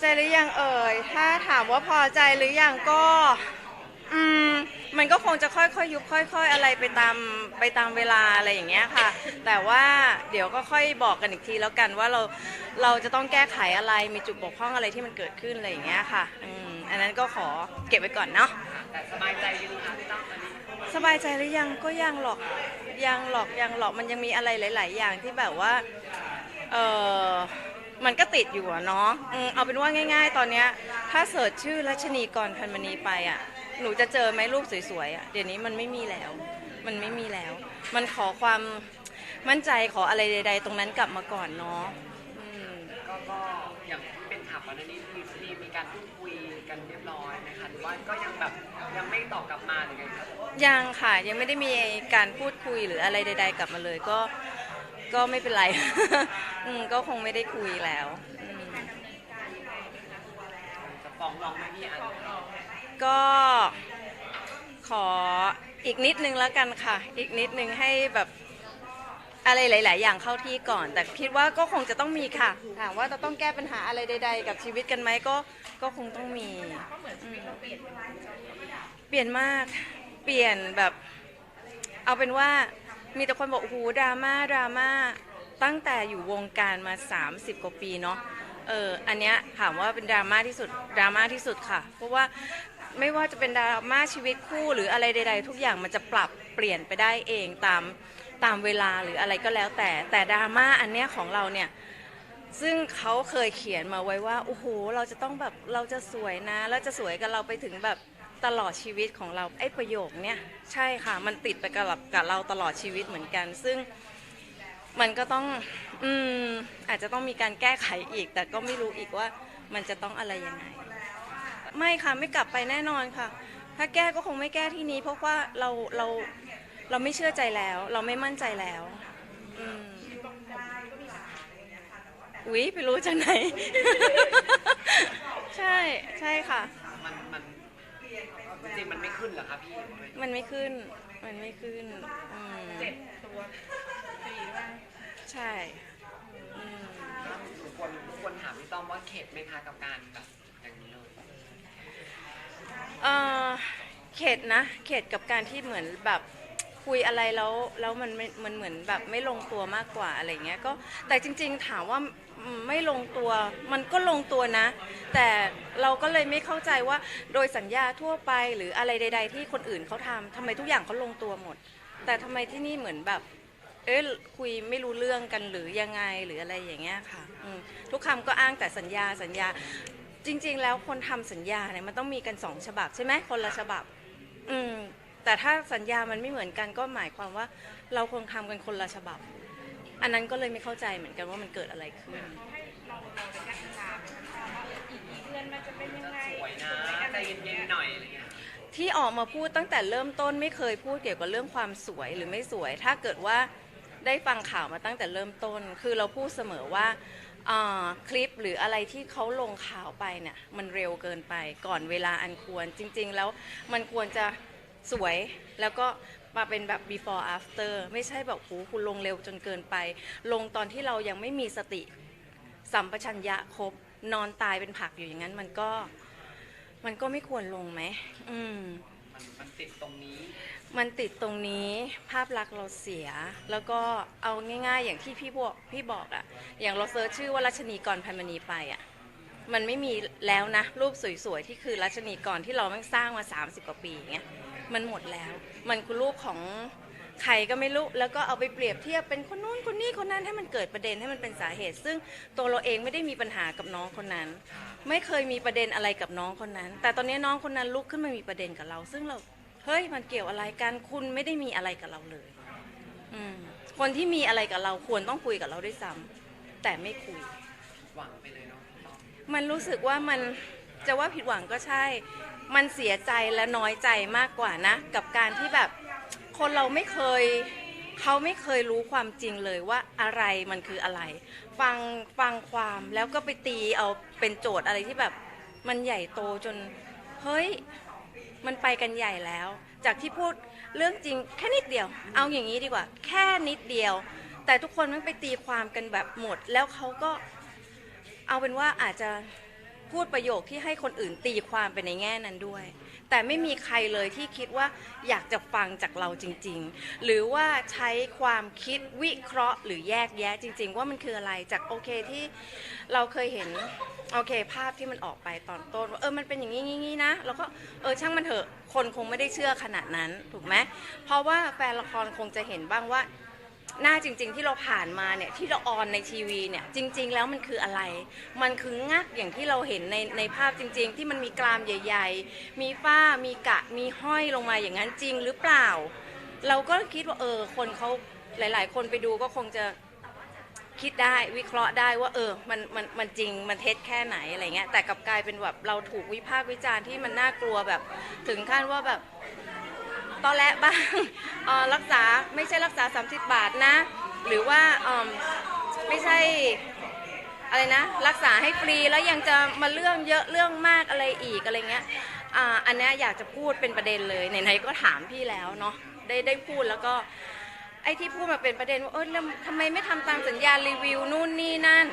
ใจหรือยังเอ่ย ถ้าถามว่าพอใจหรือยังก็ อืม มันก็คงจะค่อยๆยุบค่อย ๆ อะไรไปตามไปตามเวลาอะไรอย่างเงี้ยค่ะ แต่ว่าเดี๋ยวก็ค่อยบอกกันอีกทีแล้วกันว่าเราเราจะต้องแก้ไขอะไรมีจุดบกพร่องอะไรที่มันเกิดขึ้นอะไรอย่างเงี้ยค่ะ อืม อันนั้นก็ขอเก็บไว้ก่อนเนาะ แต่สบายใจดีนะคะพี่ตั้มตอนนี้สบายใจหรือยังก็ยังหรอกยังหรอกยังหรอกมันยังมีอะไรหลาย ๆ อย่างที่แบบว่า เออ มันก็ติดอยู่อะเนาะอืมเอาเป็นว่าง่าย ๆ ตอนเนี้ยถ้าเสิร์ชชื่อรัชนีกรพันมณีไปอะหนูจะเจอไหมรูปสวยๆอะเดี๋ยวนี้มันไม่มีแล้ว มันไม่มีแล้ว มันขอความมั่นใจขออะไรใด ๆ ตรงนั้นกลับมาก่อนเนาะอืม ก็ก็อย่างที่เป็นข่าวก่อนหน้านี้มีมีมีการพูดคุยกันเรียบร้อยนะคะหรือว่าก็ยังแบบยังไม่ตอบกลับมาหรือไงคะ ยังค่ะยังไม่ได้มีการพูดคุยหรืออะไรใด ๆ กลับมาเลย ก็ ก็ไม่เป็นไร อืมก็คงไม่ได้คุยแล้วอืมจะฟ้องร้องไหมพี่อันก็ขออีกนิดนึงแล้วกันค่ะ อีกนิดนึงให้แบบอะไรหลาย ๆ อย่างเข้าที่ก่อน แต่คิดว่าก็คงจะต้องมีค่ะ ถามว่าจะต้องแก้ปัญหาอะไรใด ๆ กับชีวิตกันไหมก็ก็คงต้องมี เปลี่ยนมาก เปลี่ยนแบบ เอาเป็นว่า มีแต่คนบอกโอ้โหดราม่าดราม่าตั้งแต่อยู่วงการมา 30 กว่าปีเนาะเอออันเนี้ยถามว่าเป็นดราม่าที่สุดดราม่าที่สุดค่ะ เพราะว่าไม่ว่าจะเป็นดราม่าชีวิตคู่หรืออะไรใด ๆ ทุกอย่างมันจะปรับเปลี่ยนไปได้เองตามตามเวลาหรืออะไรก็แล้วแต่ แต่ดราม่าอันเนี้ยของเราเนี่ยซึ่งเขาเคยเขียนมาไว้ว่าโอ้โหเราจะต้องแบบเราจะสวยนะ แล้วจะสวยกับเราไปถึงแบบ ตลอดชีวิตของเราไอ้ประโยคเนี้ยใช่ค่ะ มันติดไปกับกับเราตลอดชีวิตเหมือนกัน ซึ่งมันก็ต้องอืมอาจจะต้องมีการแก้ไขอีก แต่ก็ไม่รู้อีกว่ามันจะต้องอะไรยังไง ไม่ค่ะไม่กลับไปแน่นอนค่ะ ถ้าแก้ก็คงไม่แก้ที่นี้ เพราะว่าเราเราเราไม่เชื่อใจแล้ว เราไม่มั่นใจแล้วอืมอุ๊ยไปรู้จากไหน ใช่ใช่ค่ะมันมัน จริงๆมันไม่ขึ้นเหรอคะพี่มันไม่ขึ้น มันไม่ขึ้นอืมเจ็บตัวปีว่าใช่อืมทุกคนทุกคนถามพี่ต้อมว่าเข็ดไหมคะกับการแบบอย่างนี้เลยเอ่อเข็ดนะ เข็ดกับการที่เหมือนแบบ คุยอะไรแล้วแล้วมันไม่มันเหมือนแบบไม่ลงตัวมากกว่าอะไรเงี้ยก็แต่จริง ๆ ถามว่าไม่ลงตัวมันก็ลงตัวนะ แต่เราก็เลยไม่เข้าใจว่าโดยสัญญาทั่วไปหรืออะไรใด ๆ ที่คนอื่นเขาทำทำไมทุกอย่างเขาลงตัวหมด แต่ทำไมที่นี่เหมือนแบบเอ๊ะคุยไม่รู้เรื่องกันหรือยังไงหรืออะไรอย่างเงี้ยค่ะทุกคำก็อ้างแต่สัญญาสัญญา จริง ๆ แล้วคนทำสัญญาเนี่ยมันต้องมีกันสองฉบับใช่ไหมคนละฉบับ อืม แต่ถ้าสัญญามันไม่เหมือนกันก็หมายความว่าเราคงทำกันคนละฉบับ อันนั้นก็เลยไม่เข้าใจเหมือนกันว่ามันเกิดอะไรขึ้นให้เราเราจะแก้ปัญหาอีกกี่เดือนมันจะเป็นยังไงสวยนะใจเย็นๆหน่อยอะไรเงี้ยที่ออกมาพูดตั้งแต่เริ่มต้นไม่เคยพูดเกี่ยวกับเรื่องความสวยหรือไม่สวย ถ้าเกิดว่าได้ฟังข่าวมาตั้งแต่เริ่มต้น คือเราพูดเสมอว่าอ่าคลิปหรืออะไรที่เขาลงข่าวไปเนี่ยมันเร็วเกินไปก่อนเวลาอันควรจริง ๆ แล้วมันควรจะ สวยแล้วก็มาเป็นแบบ before after ไม่ใช่แบบโหคุณลงเร็วจนเกินไป ลงตอนที่เรายังไม่มีสติสัมปชัญญะครบ นอนตายเป็นผักอยู่อย่างนั้นมันก็มันก็ไม่ควรลงไหมอืมมันมันติดตรงนี้ มันติดตรงนี้ภาพลักษณ์เราเสีย แล้วก็เอาง่ายๆ อย่างที่พี่บอกพี่บอกอะอย่างเราเซิร์ชชื่อว่ารัชนีกรพันมณีไปอะมันไม่มีแล้วนะ รูปสวยๆ ที่คือรัชนีกรที่เราแม่งสร้างมา 30 กว่าปีอย่างเงี้ย มันหมดแล้ว มันคือรูปของใครก็ไม่รู้ แล้วก็เอาไปเปรียบเทียบเป็นคนนู้นคนนี้คนนั้นให้มันเกิดประเด็นให้มันเป็นสาเหตุ ซึ่งตัวเราเองไม่ได้มีปัญหากับน้องคนนั้น ไม่เคยมีประเด็นอะไรกับน้องคนนั้น แต่ตอนนี้น้องคนนั้นลุกขึ้นมามีประเด็นกับเรา ซึ่งเราเฮ้ยมันเกี่ยวอะไรกันคุณไม่ได้มีอะไรกับเราเลยอืมคนที่มีอะไรกับเราควรต้องคุยกับเราด้วยซ้ำแต่ไม่คุย หวังไปเลยเนาะพี่ต้อมมันรู้สึกว่ามันจะว่าผิดหวังก็ใช่ มันเสียใจและน้อยใจมากกว่านะ กับการที่แบบคนเราไม่เคยเขาไม่เคยรู้ความจริงเลยว่าอะไรมันคืออะไร ฟังฟังความแล้วก็ไปตีเอาเป็นโจทย์อะไรที่แบบ มันใหญ่โตจน เฮ้ย มันไปกันใหญ่แล้ว จากที่พูดเรื่องจริงแค่นิดเดียว เอาอย่างนี้ดีกว่า แค่นิดเดียว แต่ทุกคนมันไปตีความกันแบบหมด แล้วเขาก็เอาเป็นว่าอาจจะ พูดประโยคที่ให้คนอื่นตีความไปในแง่นั้นด้วย แต่ไม่มีใครเลยที่คิดว่าอยากจะฟังจากเราจริง ๆ หรือว่าใช้ความคิดวิเคราะห์หรือแยกแยะจริง ๆ ว่ามันคืออะไรจากโอเคที่เราเคยเห็นโอเค ภาพที่มันออกไปตอนต้นว่าเออมันเป็นอย่างนี้งี้นะแล้วก็เออช่างมันเถอะคนคงไม่ได้เชื่อขนาดนั้นถูกไหมเพราะว่าแฟนละครคงจะเห็นบ้างว่า หน้าจริง ๆ ที่เราผ่านมาเนี่ยที่เราออนในทีวีเนี่ยจริง ๆ แล้วมันคืออะไร มันคืองักอย่างที่เราเห็นในในภาพจริง ๆ ที่มันมีกรามใหญ่ ๆ มีฝ้ามีกะมีห้อยลงมาอย่างนั้นจริงหรือเปล่า เราก็คิดว่าเออคนเขาหลาย ๆ คนไปดูก็คงจะคิดได้วิเคราะห์ได้ว่าเออมันมันมันจริงมันเท็จแค่ไหนอะไรเงี้ยแต่กลับกลายเป็นแบบเราถูกวิพากษ์วิจารณ์ที่มันน่ากลัวแบบ ถึงขั้นว่าแบบ ตอนแรกบ้างรักษาไม่ใช่รักษา 30 บาทนะ หรือว่าไม่ใช่อะไรนะรักษาให้ฟรีแล้วยังจะมาเรื่องเยอะเรื่องมากอะไรอีกอะไรเงี้ยอันนี้อยากจะพูดเป็นประเด็นเลยไหนๆก็ถามพี่แล้วเนาะได้ได้พูดแล้วก็ไอ้ที่พูดมาเป็นประเด็นว่าเออแล้วทำไมไม่ทำตามสัญญารีวิวนู่นนี่นั่น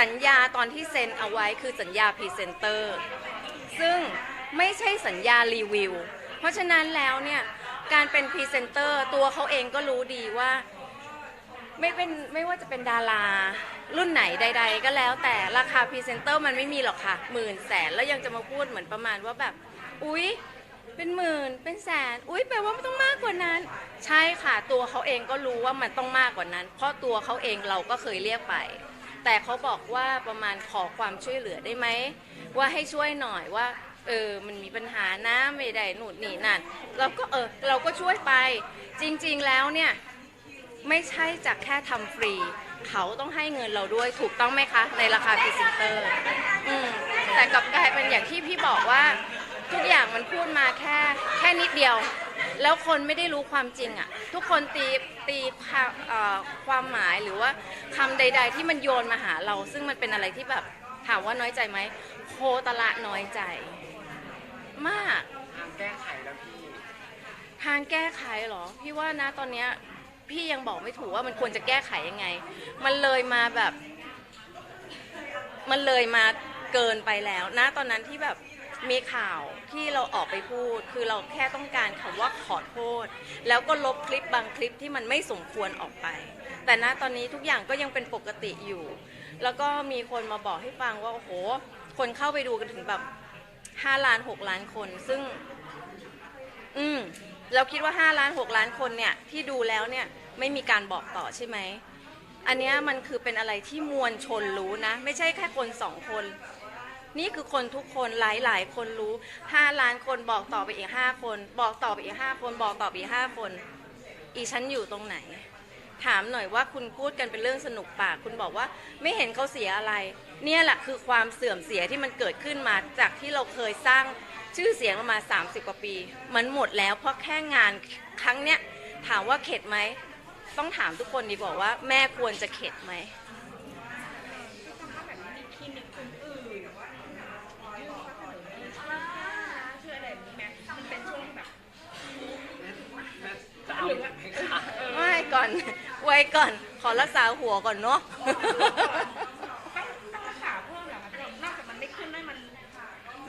สัญญาตอนที่เซ็นเอาไว้คือสัญญาพรีเซนเตอร์ซึ่งไม่ใช่สัญญารีวิว เพราะฉะนั้นแล้วเนี่ย การเป็นพรีเซนเตอร์ตัวเขาเองก็รู้ดีว่า ไม่เป็นไม่ว่าจะเป็นดารา รุ่นไหนใด ๆ ก็แล้วแต่ราคาพรีเซนเตอร์มันไม่มีหรอกค่ะหมื่นแสนแล้วยังจะมาพูดเหมือนประมาณว่าแบบ อุ๊ย เป็นหมื่นเป็นแสน อุ๊ยแปลว่ามันต้องมากกว่านั้น ใช่ค่ะตัวเขาเองก็รู้ว่ามันต้องมากกว่านั้น เพราะตัวเขาเองเราก็เคยเรียกไป แต่เขาบอกว่าประมาณขอความช่วยเหลือได้ไหมว่าให้ช่วยหน่อยว่า เออมันมีปัญหานะไม่ได้หนุนนี่นั่นเราก็เออเราก็ช่วยไป จริงๆแล้วเนี่ยไม่ใช่จากแค่ทำฟรี เขาต้องให้เงินเราด้วยถูกต้องไหมคะ ในราคาพรีเซนเตอร์อืมแต่กลับกลายเป็นอย่างที่พี่บอกว่าทุกอย่างมันพูดมาแค่แค่นิดเดียว แล้วคนไม่ได้รู้ความจริงอะ่ะ ทุกคนตีตีความความหมายหรือว่าคำใด ๆ ที่มันโยนมาหาเรา ซึ่งมันเป็นอะไรที่แบบถามว่าน้อยใจไหมโคตรละน้อยใจ มาก ทางแก้ไขแล้วพี่ทางแก้ไขเหรอ พี่ว่านะตอนเนี้ยพี่ยังบอกไม่ถูกว่ามันควรจะแก้ไขยังไง มันเลยมาแบบ มันเลยมาเกินไปแล้วนะตอนนั้นที่แบบมีข่าวที่เราออกไปพูด คือเราแค่ต้องการคำว่าขอโทษ แล้วก็ลบคลิปบางคลิปที่มันไม่สมควรออกไป แต่ณตอนนี้ทุกอย่างก็ยังเป็นปกติอยู่ แล้วก็มีคนมาบอกให้ฟังว่าโอ้โห คนเข้าไปดูกันถึงแบบ 5ล้าน6ล้านคน ซึ่ง อืมเราคิดว่า5ล้าน6ล้านคนเนี่ยที่ดูแล้วเนี่ยไม่มีการบอกต่อใช่ไหม อันเนี้ยมันคือเป็นอะไรที่มวลชนรู้นะ ไม่ใช่แค่คนสองคน นี่คือคนทุกคนหลายหลายคนรู้5ล้านคนบอกต่อไปอีก5คน บอกต่อไปอีก5คน บอกต่อไปอีก5คน อีฉันอยู่ตรงไหน ถามหน่อยว่าคุณพูดกันเป็นเรื่องสนุกปาก คุณบอกว่าไม่เห็นเขาเสียอะไร เนี่ยแหละคือความเสื่อมเสียที่มันเกิดขึ้นมาจากที่เราเคยสร้างชื่อเสียงมา 30 กว่าปี มันหมดแล้วเพราะแค่งานครั้งเนี้ยถามว่าเข็ดไหม ต้องถามทุกคนดีบอกว่าแม่ควรจะเข็ดไหมถ้าแบบนี้มีคลินิกคนอื่นยื่นข้อเสนอชื่ออะไรแบบนี้ไหมมันเป็นช่วงที่แบบแม่จะเอาไหมคะไม่ก่ อนไว้ก่อน ขอรักษาหัวก่อนเนาะต้องต้องรักษาเพิ่มเหรอคะพี่นอกจากมันไม่ขึ้นได้มัน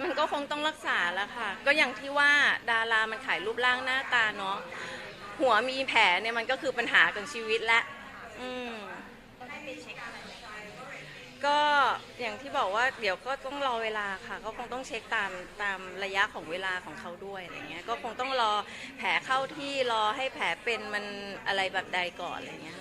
มันก็คงต้องรักษาแล้วค่ะ ก็อย่างที่ว่าดารามันขายรูปร่างหน้าตาเนาะหัวมีแผลเนี่ยมันก็คือปัญหาของชีวิตและอืมต้องได้ไปเช็คอะไร ก็อย่างที่บอกว่าเดี๋ยวก็ต้องรอเวลาค่ะ ก็คงต้องเช็คตามตามระยะของเวลาของเขาด้วยอะไรเงี้ยก็คงต้องรอแผลเข้าที่รอให้แผลเป็นมันอะไรแบบใดก่อนอะไรเงี้ย